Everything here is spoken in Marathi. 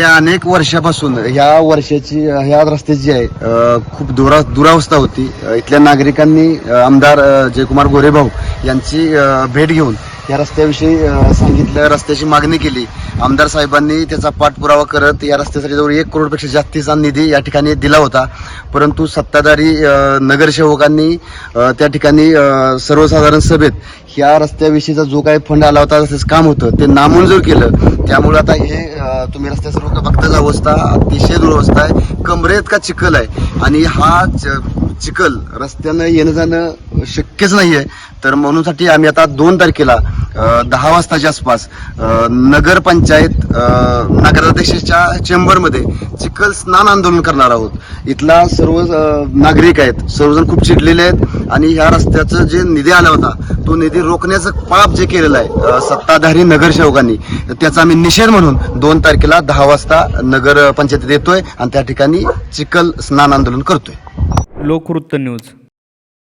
या अनेक वर्षापासून ह्या वर्षाची ह्या रस्त्याची जी आहे अ, खूप दुरा दुरावस्था होती. अ, इथल्या नागरिकांनी अ, आमदार अ, जयकुमार गोरेभाऊ यांची अ, भेट घेऊन या रस्त्याविषयी सांगितलं रस्त्याची मागणी केली. आमदार साहेबांनी त्याचा पाठपुरावा करत या रस्त्यासाठी जवळ एक करोडपेक्षा जास्तीचा निधी या ठिकाणी दिला होता. परंतु सत्ताधारी नगरसेवकांनी त्या ठिकाणी सर्वसाधारण सभेत ह्या रस्त्याविषयीचा जो काही फंड आला होता तसंच काम होतं ते नामंजूर केलं. त्यामुळे आता हे तुम्ही रस्त्याचं लोक बघताच अवस्था अतिशय दुरवस्था आहे. कमरेत का चिखल आहे? आणि हा चिखल रस्त्यानं येणं जाणं शक्यच नाहीये. तर म्हणूनसाठी आम्ही आता दोन तारखेला दहा वाजताच्या आसपास नगरपंचायत नगर पंचायत नगराध्यक्षाच्या चेंबरमध्ये चिखल स्नान आंदोलन करणार आहोत. इथला सर्व नागरिक आहेत सर्वजण खूप चिडलेले आहेत आणि ह्या रस्त्याचं जे निधी आला होता तो निधी रोखण्याचं पाप जे केलेलं आहे सत्ताधारी नगरसेवकांनी त्याचा आम्ही निषेध म्हणून दोन तारखेला दहा वाजता नगर पंचायतीत येतोय आणि त्या ठिकाणी चिखल स्नान आंदोलन करतोय. लोकवृत्त न्यूज.